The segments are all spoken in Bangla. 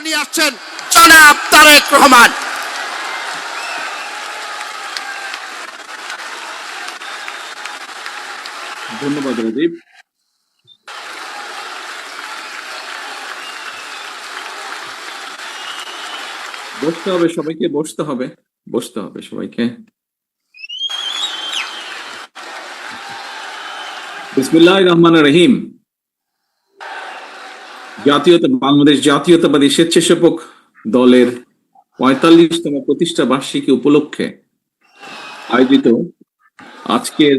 নিয়ে আসছেন জনাব তারেক রহমান। ধন্যবাদ বসতে হবে সবাইকে, বসতে হবে বসতে হবে সবাইকে। বিসমিল্লাহ রহমান রহিম। জাতীয়তা, বাংলাদেশ জাতীয়তাবাদী স্বেচ্ছাসেবক দলের পঁয়তাল্লিশতম প্রতিষ্ঠা বার্ষিকী উপলক্ষে আয়োজিত আজকের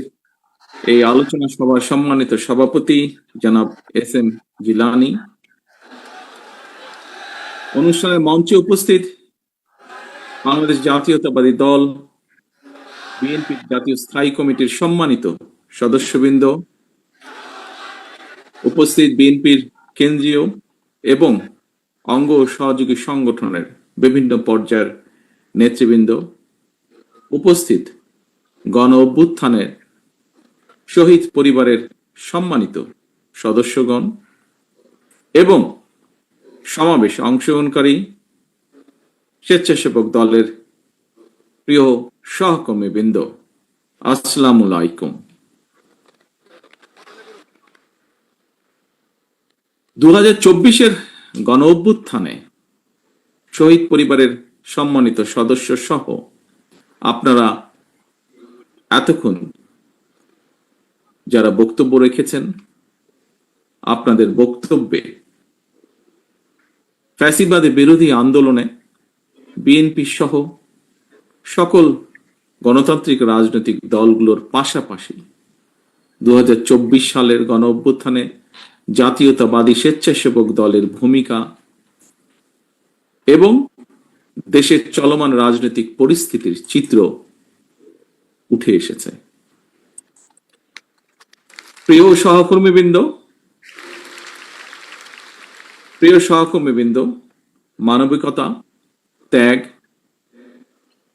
এই আলোচনা সভার সম্মানিত সভাপতি জনাব এস এম জিলানি। অনুষ্ঠানের মঞ্চে উপস্থিত বাংলাদেশ জাতীয়তাবাদী দল বিএনপি জাতীয় স্থায়ী কমিটির সম্মানিত সদস্যবৃন্দ, উপস্থিত বিএনপির কেন্দ্রীয় এবং অঙ্গ সহযোগী সংগঠনের বিভিন্ন পর্যায়ের নেতৃবৃন্দ উপস্থিত গণ অভ্যুত্থানের শহীদ পরিবারের সম্মানিত সদস্যগণ এবং সমাবেশে অংশগ্রহণকারী স্বেচ্ছাসেবক দলের প্রিয় সহকর্মী বৃন্দ আসসালামু আলাইকুম। দু হাজার গণ অভ্যুত্থানে শহীদ পরিবারের সম্মানিত সদস্য সহ আপনারা এতক্ষণ যারা বক্তব্য রেখেছেন, আপনাদের বক্তব্যে ফ্যাসিবাদী বিরোধী আন্দোলনে বিএনপি সহ সকল গণতান্ত্রিক রাজনৈতিক দলগুলোর পাশাপাশি দু হাজার চব্বিশ সালের গণ অভ্যুত্থানে জাতীয়তাবাদী স্বেচ্ছাসেবক দলের ভূমিকা এবং দেশের চলমান রাজনৈতিক পরিস্থিতির চিত্র উঠে এসেছে। প্রিয় সহকর্মীবৃন্দ প্রিয় সহকর্মীবৃন্দ, মানবিকতা, ত্যাগ,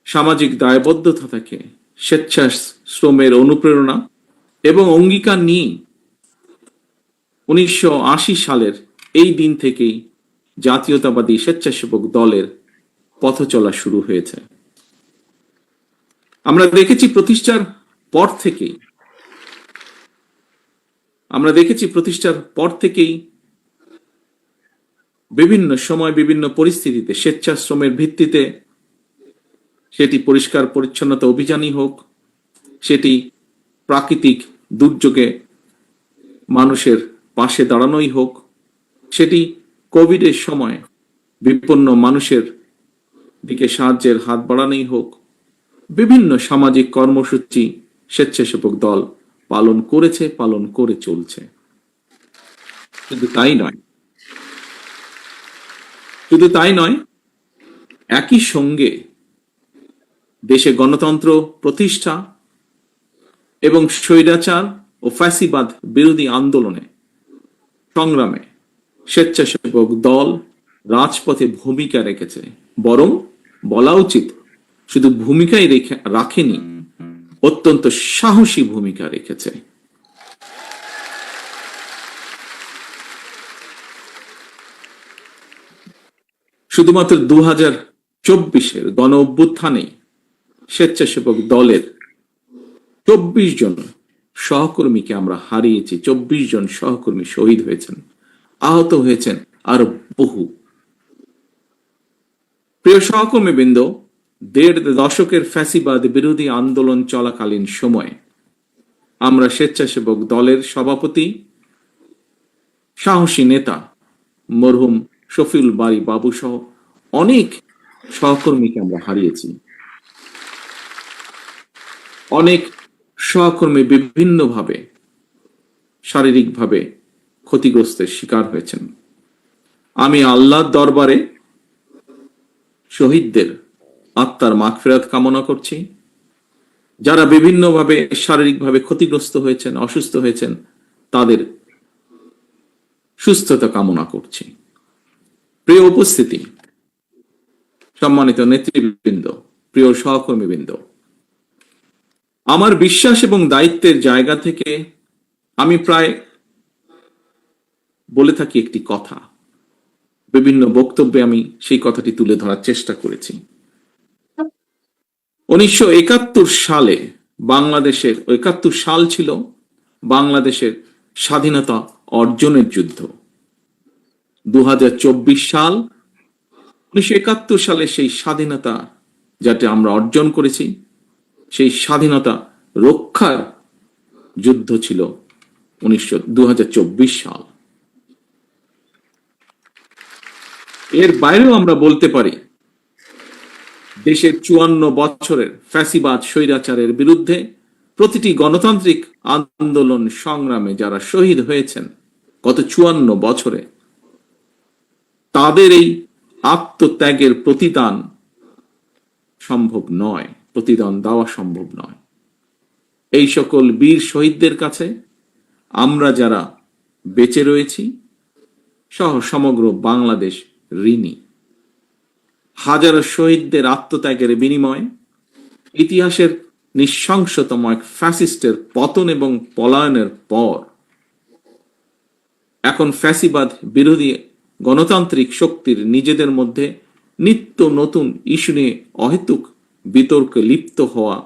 সামাজিক দায়বদ্ধতা থেকে স্বেচ্ছা শ্রমের অনুপ্রেরণা এবং অঙ্গীকার নিয়ে উনিশশো আশি সালের এই দিন থেকেই জাতীয়তাবাদী স্বেচ্ছাসেবক দলের পথ চলা শুরু হয়েছে। আমরা দেখেছি প্রতিষ্ঠার পর থেকেই, আমরা দেখেছি প্রতিষ্ঠার পর থেকেই বিভিন্ন সময় বিভিন্ন পরিস্থিতিতে, স্বেচ্ছাশ্রমের ভিত্তিতে সেটি পরিষ্কার পরিচ্ছন্নতা অভিযানই হোক, সেটি প্রাকৃতিক দুর্যোগে মানুষের পাশে দাঁড়ানোই হোক, সেটি কোভিডের সময় বিপন্ন মানুষের দিকে সাহায্যের হাত বাড়ানোই হোক, বিভিন্ন সামাজিক কর্মসূচি স্বেচ্ছাসেবক দল পালন করেছে, পালন করে চলছে। শুধু তাই নয়, শুধু তাই নয়, একই সঙ্গে দেশে গণতন্ত্র, প্রতিষ্ঠা এবং স্বৈরাচার ও ফ্যাসিবাদ বিরোধী আন্দোলনে সংগ্রামে স্বেচ্ছাসেবক দল রাজপথে ভূমিকা রেখেছে। বরং বলা উচিত, শুধু ভূমিকাই রেখে, রাখেনি, অত্যন্ত সাহসী ভূমিকা রেখেছে। শুধুমাত্র দু হাজার চব্বিশের গণ অভ্যুত্থানে স্বেচ্ছাসেবক দলের চব্বিশ জন সহকর্মীকে আমরা হারিয়েছি। চব্বিশ জন সহকর্মী শহীদ হয়েছেন, আহত হয়েছেন আরও বহু। প্রিয় সহকর্মী বৃন্দ দেড় দশকের ফ্যাসিবাদ বিরোধী আন্দোলন চলাকালীন সময়ে, আমরা স্বেচ্ছাসেবক দলের সভাপতি, সাহসী নেতা মরহুম শফিউল বাড়ি বাবু সহ অনেক সহকর্মীকে আমরা হারিয়েছি। অনেক সহকর্মী বিভিন্নভাবে, শারীরিকভাবে ক্ষতিগ্রস্তের শিকার হয়েছেন। আমি আল্লাহর দরবারে শহীদদের আত্মার মাগফিরাত কামনা করছি। যারা বিভিন্নভাবে শারীরিকভাবে ক্ষতিগ্রস্ত হয়েছেন, অসুস্থ হয়েছেন, তাদের সুস্থতা কামনা করছি। প্রিয় উপস্থিতি, সম্মানিত নেতৃবৃন্দ, প্রিয় সহকর্মীবৃন্দ আমার বিশ্বাস এবং দায়িত্বের জায়গা থেকে আমি প্রায় বলে থাকি একটি কথা। বিভিন্ন বক্তব্যে আমি সেই কথাটি তুলে ধরার চেষ্টা করেছি। উনিশশো একাত্তর সালে বাংলাদেশের, একাত্তর সাল ছিল বাংলাদেশের স্বাধীনতা অর্জনের যুদ্ধ। দু হাজার চব্বিশ সাল, উনিশশো একাত্তর সালে সেই স্বাধীনতা যাতে আমরা অর্জন করেছি সেই স্বাধীনতা রক্ষার যুদ্ধ ছিল উনিশশো সাল। এর বাইরেও আমরা বলতে পারি, দেশের চুয়ান্ন বছরের ফ্যাসিবাদ স্বৈরাচারের বিরুদ্ধে প্রতিটি গণতান্ত্রিক আন্দোলন সংগ্রামে যারা শহীদ হয়েছেন গত চুয়ান্ন বছরে, তাদের এই আত্মত্যাগের প্রতিদান সম্ভব নয়। প্রতিদান দেওয়া সম্ভব নয়। এই সকল বীর শহীদদের কাছে আমরা যারা বেঁচে রয়েছি, সহ সমগ্র বাংলাদেশ ঋণী। হাজারো শহীদদের আত্মত্যাগের বিনিময়ে ইতিহাসের নিঃশংসতম এক ফ্যাসিস্টের পতন এবং পলায়নের পর এখন ফ্যাসিবাদ বিরোধী গণতান্ত্রিক শক্তির নিজেদের মধ্যে নিত্য নতুন ইস্যু নিয়ে অহেতুক বিতর্কে লিপ্ত হওয়া,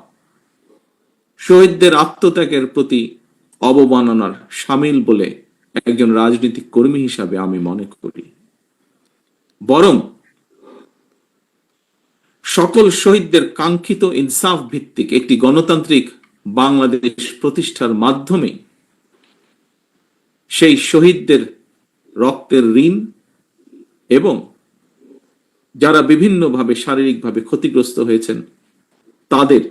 শহীদদের আত্মত্যাগের প্রতি অবমাননার সামিল বলে একজন রাজনৈতিক কর্মী হিসাবে আমি মনে করি। বরং সকল শহীদদের কাঙ্ক্ষিত ইনসাফ ভিত্তিক একটি গণতান্ত্রিক বাংলাদেশ প্রতিষ্ঠার মাধ্যমে সেই শহীদদের রক্তের ঋণ এবং যারা বিভিন্নভাবে শারীরিকভাবে ক্ষতিগ্রস্ত হয়েছেন, তাদের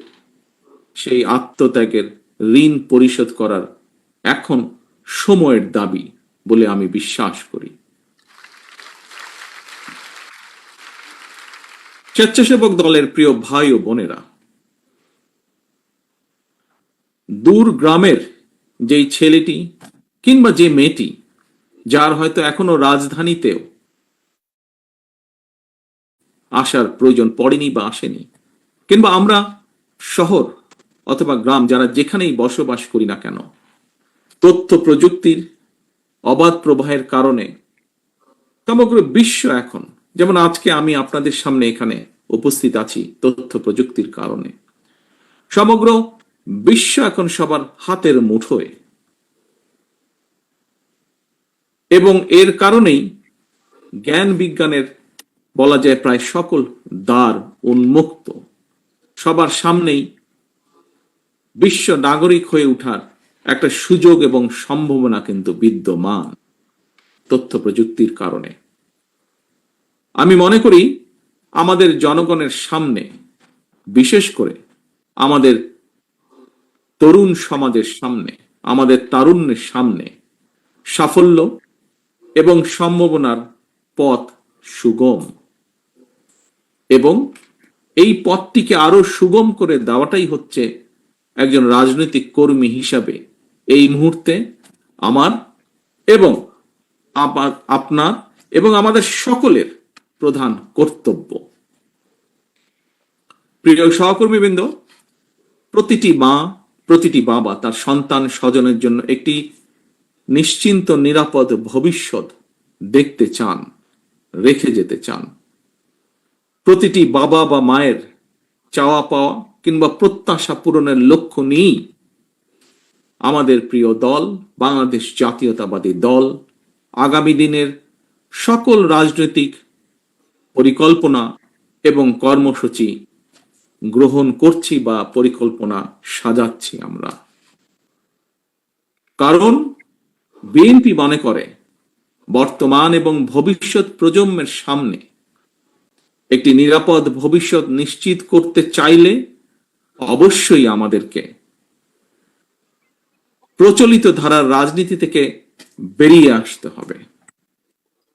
সেই আত্মত্যাগের ঋণ পরিশোধ করার এখন সময়ের দাবি বলে আমি বিশ্বাস করি। স্বেচ্ছাসেবক দলের প্রিয় ভাই ও বোনেরা, দূর গ্রামের যেই ছেলেটি কিংবা যে মেয়েটি, যার হয়তো এখনও রাজধানীতেও আসার প্রয়োজন পড়েনি বা আসেনি। কিংবা আমরা শহর অথবা গ্রাম যারা যেখানেই বসবাস করি না কেন, তথ্য প্রযুক্তির অবাধ প্রবাহের কারণে সমগ্র বিশ্ব এখন, যেমন আজকে আমি আপনাদের সামনে এখানে উপস্থিত আছি তথ্য প্রযুক্তির কারণে, সমগ্র বিশ্ব এখন সবার হাতের মুঠোয়। এবং এর কারণেই জ্ঞান বিজ্ঞানের বলা যায় প্রায় সকল দ্বার উন্মুক্ত। সবার সামনেই বিশ্ব নাগরিক হয়ে ওঠার একটা সুযোগ এবং সম্ভাবনা কিন্তু বিদ্যমান তথ্য প্রযুক্তির কারণে। আমি মনে করি আমাদের জনগণের সামনে, বিশেষ করে আমাদের তরুণ সমাজের সামনে, আমাদের তারুণ্যের সামনে সাফল্য এবং সম্ভাবনার পথ সুগম। এবং এই পথটিকে আরও সুগম করে দেওয়াটাই হচ্ছে একজন রাজনৈতিক কর্মী হিসাবে এই মুহূর্তে আমার এবং আপনার এবং আমাদের সকলের প্রধান কর্তব্য। প্রিয় সহকর্মীবৃন্দ, প্রতিটি মা, প্রতিটি বাবা তার সন্তান স্বজনের জন্য একটি নিশ্চিন্ত, নিরাপদ ভবিষ্যৎ দেখতে চান, রেখে যেতে চান। প্রতিটি বাবা বা মায়ের চাওয়া পাওয়া কিংবা প্রত্যাশা পূরণের লক্ষ্য নিয়েই আমাদের প্রিয় দল, বাংলাদেশ জাতীয়তাবাদী দল, আগামী দিনের সকল রাজনৈতিক পরিকল্পনা এবং কর্মসূচি গ্রহণ করছি বা পরিকল্পনা সাজাচ্ছি আমরা। কারণ বিএনপি মনে করে, বর্তমান এবং ভবিষ্যৎ প্রজন্মের সামনে একটি নিরাপদ ভবিষ্যৎ নিশ্চিত করতে চাইলে অবশ্যই আমাদেরকে প্রচলিত ধারার রাজনীতি থেকে বেরিয়ে আসতে হবে।